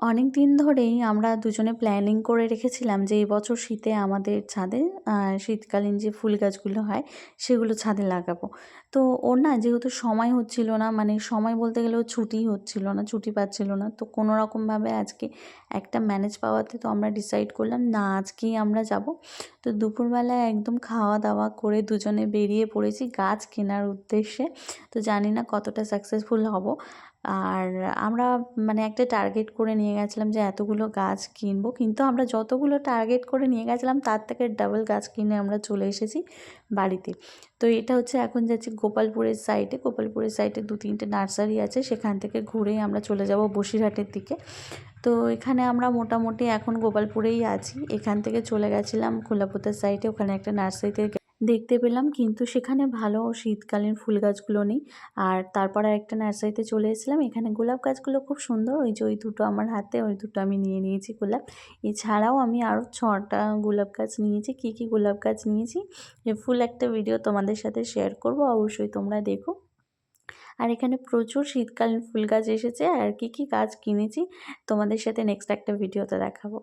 অনেক দিন ধরেই আমরা দুজনে প্ল্যানিং করে রেখেছিলাম যে বছর শীতে আমাদের ছাদে শীতকালীন যে ফুল গাছগুলো হয়, সেগুলো ছাদে লাগাবো। তো ওর না যেহেতু সময় হচ্ছিল না মানে সময় বলতে গেলেও ছুটি হচ্ছিল না, ছুটি পাচ্ছিল না, তো কোনো রকমভাবে আজকে একটা ম্যানেজ পাওয়াতে তো আমরা ডিসাইড করলাম, না, আজকেই আমরা যাব। তো দুপুরবেলায় একদম খাওয়া দাওয়া করে দুজনে বেরিয়ে পড়েছি গাছ কেনার উদ্দেশ্যে। তো জানি না কতটা সাকসেসফুল হব। আর আমরা মানে একটা টার্গেট করে নিয়ে গেছিলাম যে এতগুলো গাছ কিনবো। কিন্তু আমরা যতগুলো টার্গেট করে নিয়ে গেছিলাম, তার থেকে ডাবল গাছ কিনে আমরা চলে এসেছি বাড়িতে। তো এটা হচ্ছে এখন যাচ্ছি গোপালপুরের সাইডে গোপালপুরের সাইডে দু তিনটে নার্সারি আছে, সেখান থেকে ঘুরেই আমরা চলে যাব বসিরহাটের দিকে। তো এখানে আমরা মোটামুটি এখন গোপালপুরেই আছি। এখান থেকে চলে গেছিলাম খোলাপোতার সাইডে ওখানে একটা নার্সারিতে দেখতে পেলাম, কিন্তু সেখানে ভালো শীতকালীন ফুল গাছগুলো নেই। আর তারপর একটা নার্সারিতে চলে এসেছিলাম, এখানে গোলাপ গাছগুলো খুব সুন্দর। ওই যে ওই দুটো আমার হাতে, ওই দুটো আমি নিয়ে নিয়েছি গোলাপ। এছাড়াও আমি আরও ছটা গোলাপ গাছ নিয়েছি। কী কী গোলাপ গাছ নিয়েছি ফুল একটা ভিডিও তোমাদের সাথে শেয়ার করব, অবশ্যই তোমরা দেখো। আর এখানে প্রচুর শীতকালীন ফুল গাছ এসেছে, আর কি কি গাছ কিনেছি, তোমাদের সাথে নেক্সট একটা ভিডিওতে দেখাবো।